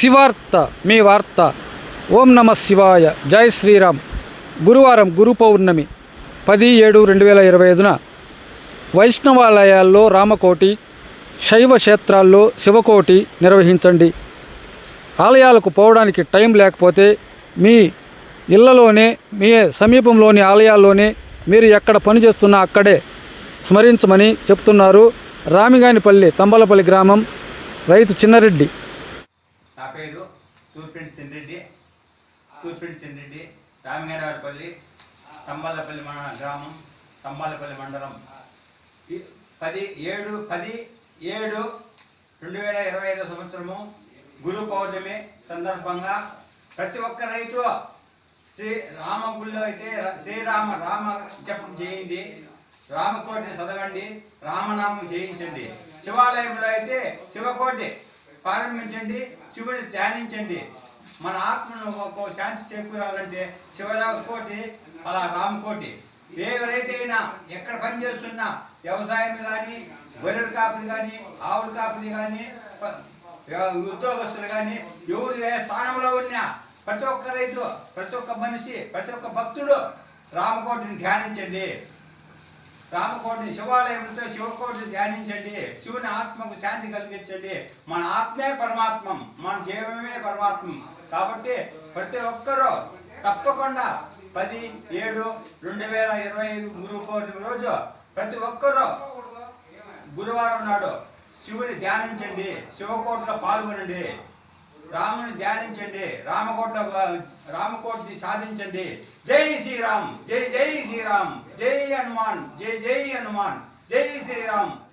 శివార్త మీ వార్త. ఓం నమ శివాయ. జై శ్రీరామ్. గురువారం గురు పౌర్ణమి పది ఏడు రెండు వేల ఇరవై ఐదున వైష్ణవాలయాల్లో రామకోటి శైవ క్షేత్రాల్లో శివకోటి నిర్వహించండి. ఆలయాలకు పోవడానికి టైం లేకపోతే మీ ఇళ్ళలోనే మీ సమీపంలోని ఆలయాల్లోనే మీరు ఎక్కడ పనిచేస్తున్నా అక్కడే స్మరించమని చెప్తున్నారు రామిగానిపల్లి తంబలపల్లి గ్రామం రైతు చిన్నరెడ్డి. నా తూర్పిండి చిన్నరెడ్డి తూర్పిండి చిన్నరెడ్డి రామగారిపల్లి తంబాలపల్లి మన గ్రామం తంబాలపల్లి మండలం. పది ఏడు పది ఏడు రెండు వేల ఇరవై ఐదో సంవత్సరము గురు పౌర్ణమి సందర్భంగా ప్రతి ఒక్క రైతు శ్రీ రామ గుళ్ళో అయితే శ్రీరామ రామ జపం చేయండి. రామకోటిని చదవండి. రామనామం చేయించండి. శివాలయంలో అయితే శివకోటి ప్రారంభించండి శివుని ధ్యానించండి. మన ఆత్మను శాంతి చేకూరాలంటే కోటి అలా రామకోటి ఎవరైతే అయినా ఎక్కడ పని చేస్తున్నా వ్యవసాయం కానీ గొర్రెల కాపులు కానీ ఆవుల కాపులు కానీ ఉద్యోగస్తులు కానీ ఎవరు ఏ స్థానంలో ఉన్నా ప్రతి ఒక్క రైతు ప్రతి ఒక్క మనిషి ప్రతి ఒక్క భక్తుడు రామకోటిని ధ్యానించండి. రామకోటిని శివాలయంతో శివకోటిని ధ్యానించండి. శివుని ఆత్మకు శాంతి కలిగించండి. మన ఆత్మే పరమాత్మం మన జీవమే పరమాత్మం. కాబట్టి ప్రతి ఒక్కరూ తప్పకుండా పది ఏడు రెండు వేల ఇరవై ఐదు గురు పౌర్ణమి రోజు ప్రతి ఒక్కరూ గురువారం నాడు శివుని ధ్యానించండి. శివకోటలో పాల్గొనండి. రాముని ధ్యానించండి. రామకోట రామకోటని సాధించండి. జై శ్రీరామ్ జై జై శ్రీరామ్ జై హనుమాన్ జై జై హనుమాన్ జై శ్రీరామ్.